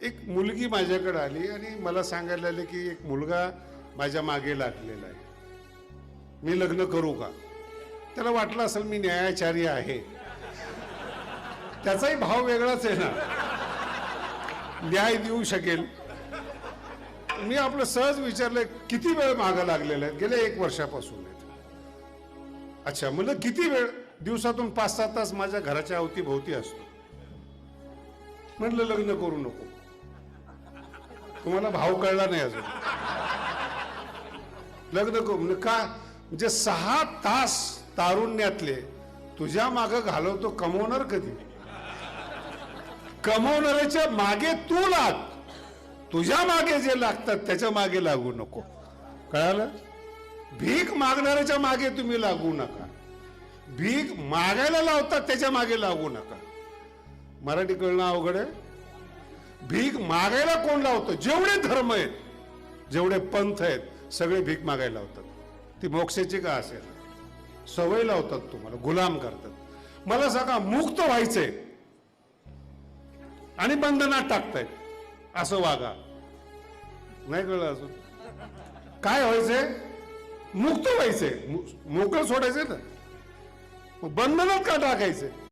एक मुलगी माझ्याकडे आली आणि मला सांगायला आले की एक मुलगा माझ्या मागे लागलेला आहे. मी लग्न करू का? त्याला वाटलं असेल मी न्यायाचारी आहे. त्याचाही भाव वेगळाच आहे ना. न्याय देऊ शकेल. मी आपलं सहज विचारलं किती वेळ मागं लागलेला आहे? गेल्या एक वर्षापासून आहेत अच्छा म्हणलं किती वेळ? दिवसातून पाच सात तास माझ्या घराच्या अवतीभोवती असतो. म्हटलं लग्न करू नको. तुम्हाला भाव कळला नाही अजून. लग्न करू. म्हणजे का? म्हणजे सहा तास तारुण्यातले तुझ्या माग घालवतो कमवणार कधी? कमवणाऱ्याच्या मागे तू लाग. तुझ्या मागे जे लागतात त्याच्यामागे लागू नको. कळालं? भीक मागणाऱ्याच्या मागे तुम्ही लागू नका. भीक मागायला लावतात त्याच्यामागे लागू नका. मराठी कळणं अवघड आहे. भीक मागायला कोण लावतं? जेवढे धर्म आहेत जेवढे पंथ आहेत सगळे भीक मागायला लावतात. ती मोक्षाची का असेल? सवय लावतात तुम्हाला गुलाम करतात. मला सांगा मुक्त व्हायचंय. आणि बंधनात टाकतायत. असं वागा. नाही कळलं अजून? काय व्हायचंय? मुक्त व्हायचंय. मोकळं सोडायचंय ना. बंधनात का टाकायचंय?